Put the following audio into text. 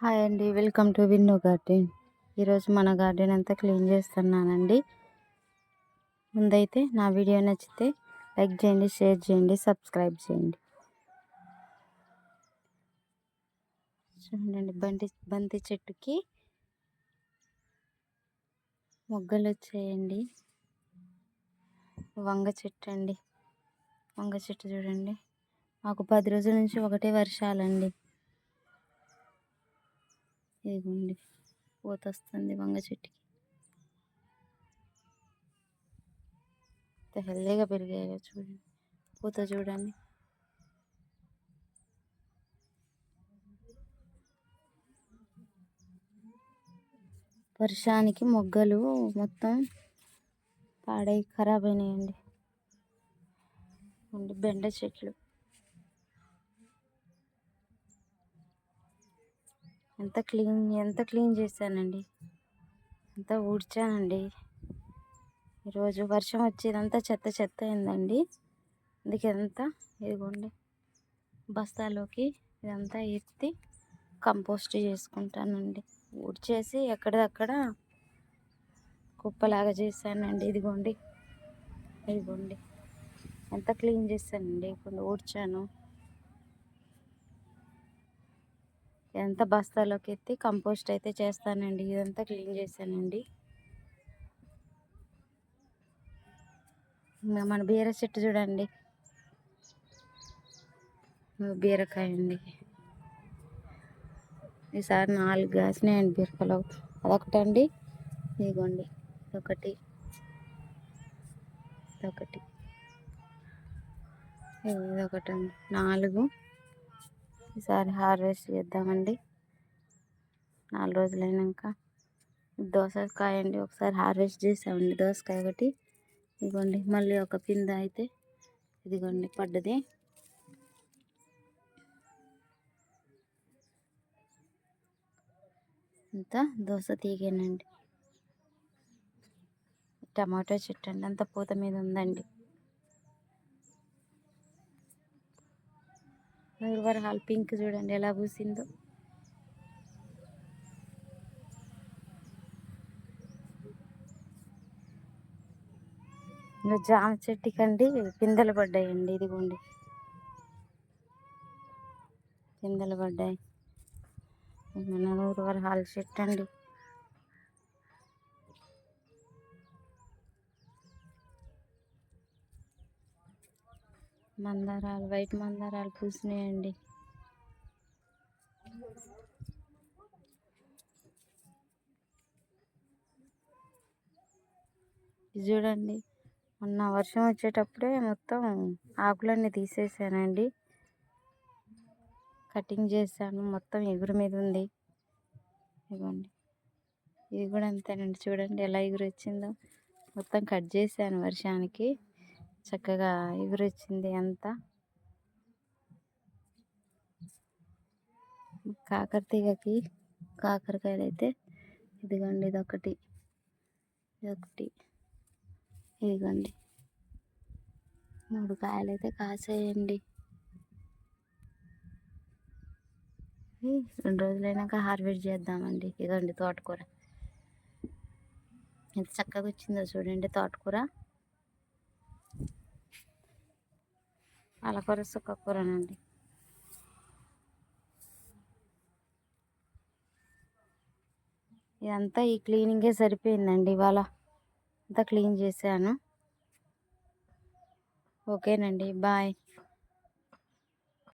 Hi అండి. Welcome to విన్నో garden. ఈరోజు మన గార్డెన్ అంతా క్లీన్ చేస్తున్నానండి. ముందైతే నా వీడియో నచ్చితే లైక్ చేయండి షేర్ చేయండి సబ్స్క్రైబ్ చేయండి. చూడండి బంతి బంతి చెట్టుకి మొగ్గలు వచ్చాయండి. వంగ చెట్టు అండి వంగ చెట్టు చూడండి. మాకు పది రోజుల నుంచి ఒకటే వర్షాలండి. ఇదిగోండి పూత వస్తుంది వంగ చెట్టుకి. ఎంత హెల్దీగా పెరిగాయో చూడండి. పూత చూడండి. వర్షానికి మొగ్గలు మొత్తం పాడై ఖరాబ్ అయినాయండి. బెండ చెట్లు. ఎంత క్లీన్ ఎంత క్లీన్ చేశానండి. ఎంత ఊడ్చానండి. ఈరోజు వర్షం వచ్చేదంతా చెత్త చెత్త అయిందండి. అందుకే అంతా ఇదిగోండి బస్తాలోకి ఇదంతా ఎత్తి కంపోస్ట్ చేసుకుంటానండి. ఊడ్చేసి ఎక్కడిదక్కడ కుప్పలాగా చేశానండి. ఇదిగోండి ఇదిగోండి. ఎంత క్లీన్ చేశానండి. ఇప్పుడు ఊడ్చాను. ఎంత బస్తాలోకి ఎత్తి కంపోస్ట్ అయితే చేస్తానండి. ఇదంతా క్లీన్ చేశానండి. మన బీర చెట్టు చూడండి. బీరకాయ అండి ఈసారి నాలుగు కాసినాయండి బీరకాయలు. అదొకటండి. ఇదిగోండి. ఒకటి ఇదొకటి. ఇదొకటండి. నాలుగు. ఈసారి హార్వెస్ట్ చేద్దామండి. నాలుగు రోజులైనాక దోసకాయ అండి ఒకసారి హార్వెస్ట్ చేసామండి దోసకాయ ఒకటి. ఇదిగోండి మళ్ళీ ఒక పింద అయితే ఇదిగోండి పడ్డది. అంతా దోశ తీగేనండి. టమాటో చెట్టు అండి అంత పూత మీద ఉందండి. హాల్ పింక్ చూడండి ఎలా పూసిందో. ఇంకా జామ చెట్టుకండి పిందెలు పడ్డాయండి ఇదిగోండి. పిందెలు పడ్డాయి. మన నూరు వరహాల చెట్టు అండి. మందారాలు వైట్ మందారాలు పూసినాయండి. చూడండి మొన్న వర్షం వచ్చేటప్పుడే మొత్తం ఆకులన్నీ తీసేసానండి. కటింగ్ చేశాను మొత్తం ఎగురు మీద ఉంది. ఇవ్వండి ఇది కూడా అంతేనండి చూడండి ఎలా ఎగురు వచ్చిందో మొత్తం కట్ చేశాను వర్షానికి. చక్కగా ఎగురొచ్చింది అంతా. కాకర తీగకి కాకరకాయలు అయితే ఇదిగోండి ఇదొకటి. ఇదొకటి. ఇదిగోండి. మూడు కాయలు అయితే కాసేయండి రెండు రోజులైనాక హార్వెస్ట్ చేద్దామండి. ఇదిగోండి తోటకూర. ఎంత చక్కగా వచ్చిందో చూడండి తోటకూర. పాలకూర సుక్కకూరనండి ఇదంతా ఈ క్లీనింగే సరిపోయిందండి ఇవాళ. అంతా క్లీన్ చేశాను. ఓకేనండి బాయ్.